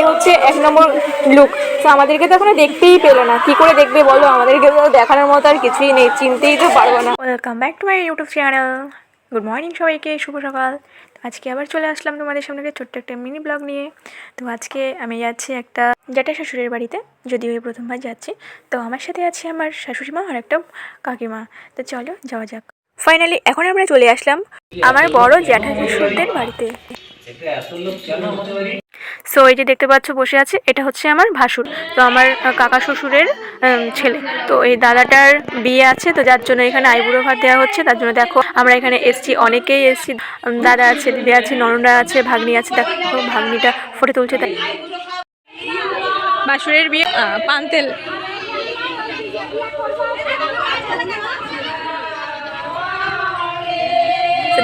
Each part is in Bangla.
এই হচ্ছে এক নম্বর লুক তো আমাদেরকে তো এখনও দেখতেই পেল না। কি করে দেখবে বলো? আমাদেরকে তো দেখানোর মতো আর কিছুই নেই। চিনতেই তো পারব না। Welcome back to my YouTube channel good morning সবাইকে শুভ সকাল। আজকে আবার চলে আসলাম তোমাদের সামনে একটা ছোট্ট একটা মিনি ব্লগ নিয়ে। তো আজকে আমি যাচ্ছি একটা জ্যাঠা শ্বশুরের বাড়িতে যদিও এই প্রথমবার যাচ্ছি। তো আমার সাথে আছে আমার শাশুড়ি মা আর একটা কাকিমা। তো চলো যাওয়া যাক। ফাইনালি এখন আমরা চলে আসলাম আমার বড় জ্যাঠা শ্বশুরদের বাড়িতে। সো এই যে দেখতে পাচ্ছ বসে আছে, এটা হচ্ছে আমার ভাসুর। তো আমার কাকা শ্বশুরের ছেলে। তো এই দাদাটার বিয়ে আছে, তো যার জন্য এখানে আইবুড়ো ভাত দেওয়া হচ্ছে। তার জন্য দেখো, আমরা এখানে এসছি, অনেকেই এসছি। দাদা আছে, দিদি আছে ননদা আছে, ভাগ্নি আছে। দেখো, ভাগ্নিটা ফুটে তুলছে। তাই বাসুরের বিয়ে পান্তেল।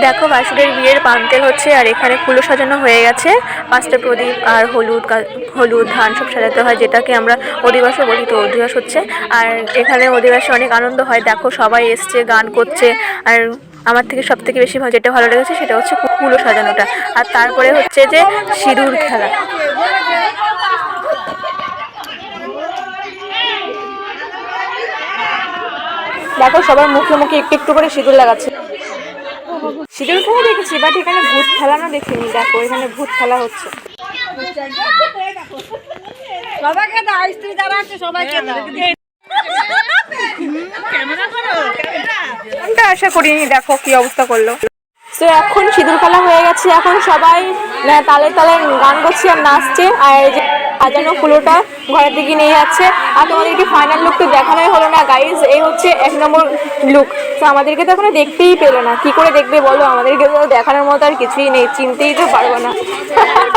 দেখো বাসুরের বিয়ের পান্তেল হচ্ছে আর এখানে ফুলও সাজানো হয়ে গেছে। পাঁচটা প্রদীপ আর হলুদ হলুদ ধান সব সাজাতে হয়, যেটাকে আমরা অধিবাসও বলি তো অধিবাস হচ্ছে। আর এখানে অধিবাসে অনেক আনন্দ হয়। দেখো সবাই এসছে, গান করছে। আর আমার থেকে সব থেকে বেশি যেটা ভালো লেগেছে সেটা হচ্ছে কুলো সাজানোটা। আর তারপরে হচ্ছে যে সিঁদুর খেলা। দেখো সবার মুখে মুখে একটু একটু করে সিঁদুর লাগাচ্ছে। সিঁদুর খেলা দেখেছি বাট এখানে ভূত খেলা না দেখিনি। দেখো এখানে ভূত খেলা হচ্ছে। সবাইকে দাও স্ত্রী যারা আছে সবাইকে দাও। আশা করিনি দেখো কি অবস্থা করল। তো এখন সিঁদুর খেলা হয়ে গেছে। এখন সবাই তালে তালে গান করছে, আর নাচছে। আর যে সাজানো ফুলোটা ঘরের দিকে নিয়ে যাচ্ছে। আর তোমাদেরকে ফাইনাল লুক তো দেখানোই হলো না গাইজ এই হচ্ছে এক নম্বর লুক তো আমাদেরকে তো এখন দেখতেই পেল না। কি করে দেখবে বলো? আমাদেরকে তো দেখানোর মতো আর কিছুই নেই। চিনতেই তো পারব না।